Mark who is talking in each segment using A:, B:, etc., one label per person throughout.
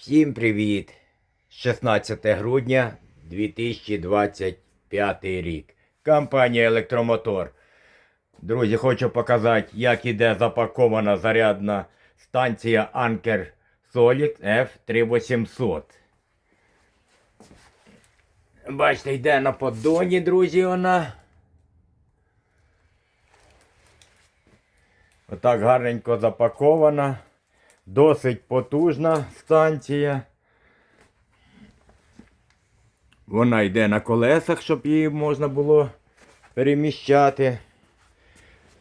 A: Всім привіт! 16 грудня 2025 рік. Компанія Електромотор. Друзі, хочу показати, як іде запакована зарядна станція Anker Solid F3800. Бачите, йде на поддоні, друзі, вона. Отак гарненько запакована. Досить потужна станція. Вона йде на колесах, щоб її можна було переміщати.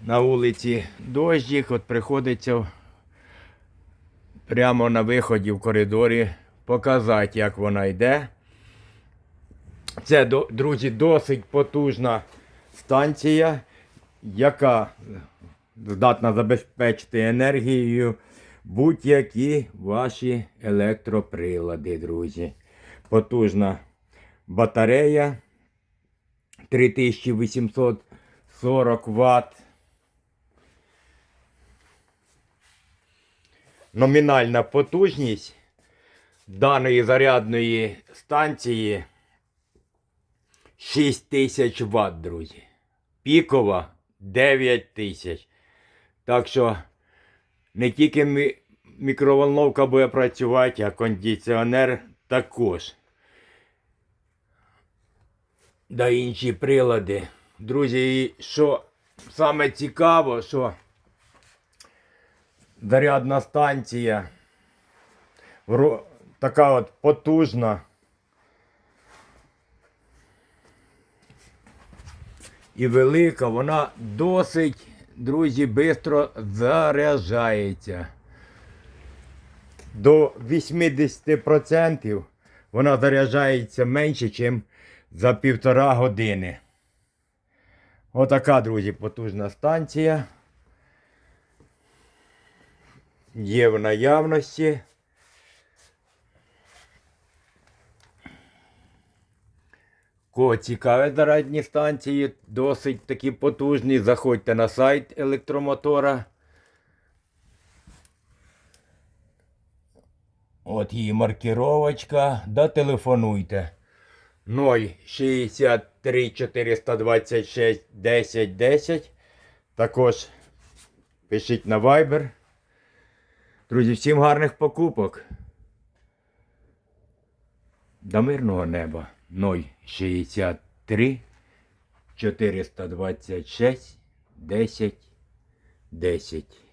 A: На вулиці дощик, от приходиться прямо на виході в коридорі показати, як вона йде. Це, друзі, досить потужна станція, яка здатна забезпечити енергією будь-які ваші електроприлади, друзі. Потужна батарея 3840 Вт. Номінальна потужність даної зарядної станції 6000 Вт, друзі. Пікова 9000. Так що не тільки мі- мікроволновка буде працювати, а кондиціонер також. Да інші прилади. Друзі, і що саме цікаво, що зарядна станція така от потужна. і велика, вона досить, друзі, швидко заряджається. До 80% вона заряджається менше, ніж за півтора години. Отака, друзі, потужна станція. Є в наявності. Кого цікавить зарядні станції, досить такі потужні. Заходьте на сайт електромотора. От її маркіровочка. Да телефонуйте. 063 426 10 10. Також пишіть на Viber. Друзі, всім гарних покупок. До мирного неба 063 426 10 10.